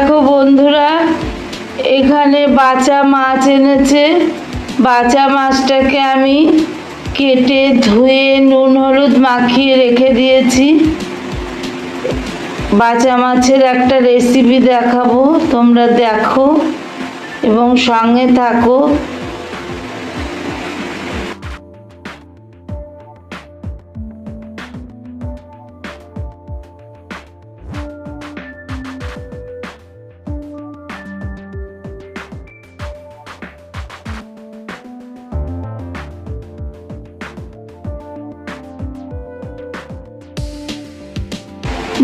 দেখো বন্ধুরা, এখানে বাঁচা মাছ এনেছে। বাঁচা মাছটাকে আমি কেটে ধুয়ে নুন, হলুদ মাখিয়ে রেখে দিয়েছি। বাঁচা মাছের একটা রেসিপি দেখাবো, তোমরা দেখো এবং সঙ্গে থাকো।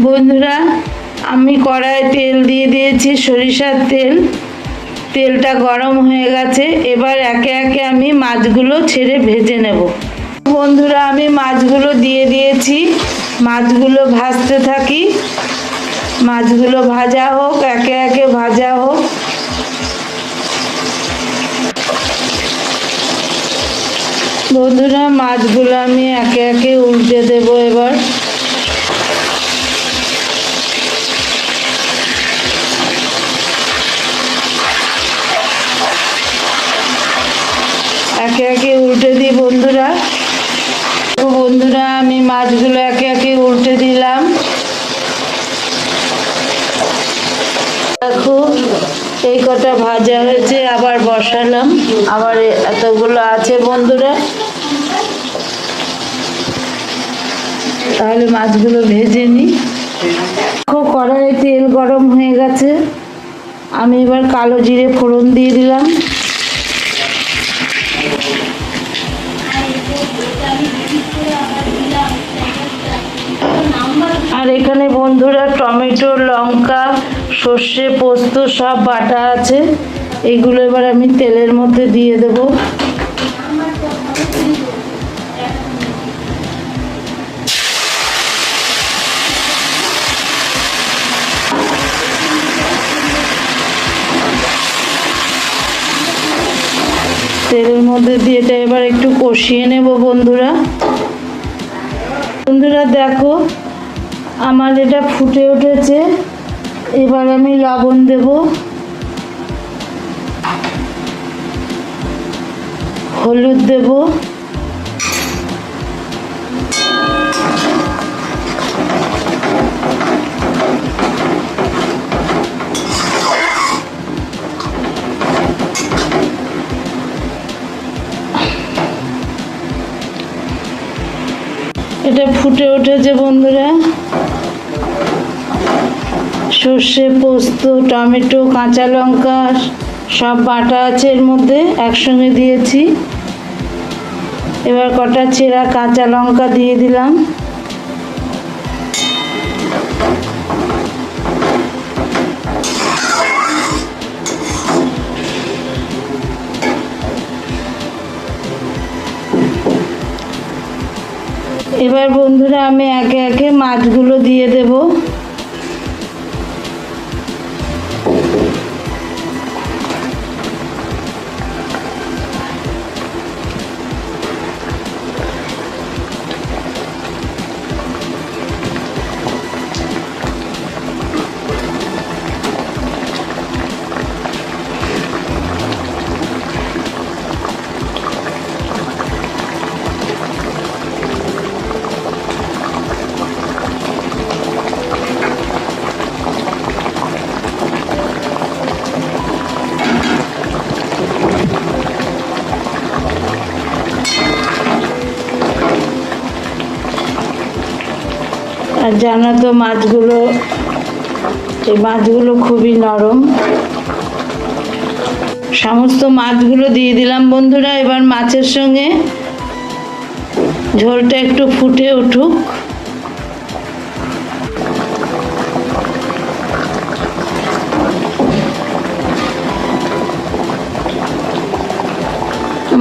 বন্ধুরা, আমি কড়ায় তেল দিয়ে দিয়েছি, সরিষার তেল। তেলটা গরম হয়ে গেছে, এবার একে একে আমি মাছগুলো ছেড়ে ভেজে নেব। বন্ধুরা, আমি মাছগুলো দিয়ে দিয়েছি। মাছগুলো ভাজতে থাকি। মাছগুলো ভাজা হোক, একে একে ভাজা হোক। বন্ধুরা, মাছগুলো আমি একে একে উল্টে দেবো এবার। একে একে উল্টে দিই বন্ধুরা। তো বন্ধুরা, আমি মাছগুলো একে একে উল্টে দিলাম। দেখো, এই কটা ভাজা হয়েছে, আবার বসালাম। আবার এতগুলো আছে বন্ধুরা। তাহলে মাছগুলো ভেজে নিই। কড়াইয়ে তেল গরম হয়ে গেছে। আমি এবার কালো জিরে ফোড়ন দিয়ে দিলাম। আর এখানে বন্ধুরা টমেটো, লঙ্কা, সর্ষে, পোস্ত, সব বাটা আছে। এগুলো এবার আমি তেলের মধ্যে দিয়ে দেব। তেলের মধ্যে দিয়ে এটা এবার একটু কষিয়ে নেব বন্ধুরা। বন্ধুরা দেখো আমার এটা ফুটে উঠেছে। এবার আমি লবণ দেব। হলুদ দেব। এটা ফুটে উঠেছে বন্ধুরা। সর্ষে, পোস্ত, টমেটো, কাঁচা লঙ্কা, সব বাটা আছে এর মধ্যে, একসঙ্গে দিয়েছি। এবার কটা চেরা কাঁচা লঙ্কা দিয়ে দিলাম। এবার বন্ধুরা আমি একে একে মাছগুলো দিয়ে দেব। আর জানো তো মাছগুলো, এই মাছগুলো খুবই নরম। সমস্ত মাছগুলো দিয়ে দিলাম বন্ধুরা, এবার মাছের সঙ্গে ঝোলটা একটু ফুটে উঠুক।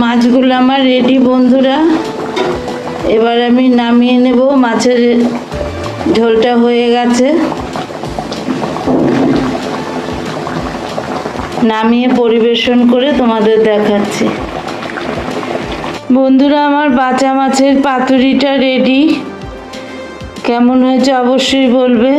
মাছগুলো আমার রেডি বন্ধুরা। এবার আমি নামিয়ে নেব মাছের ঝোলটা হয়ে গেছে। নামিয়ে পরিবেশন করে তোমাদের দেখাচ্ছি। বন্ধুরা, আমার বাঁচা মাছের পাতুরিটা রেডি কেমন হয়েছে অবশ্যই বলবে।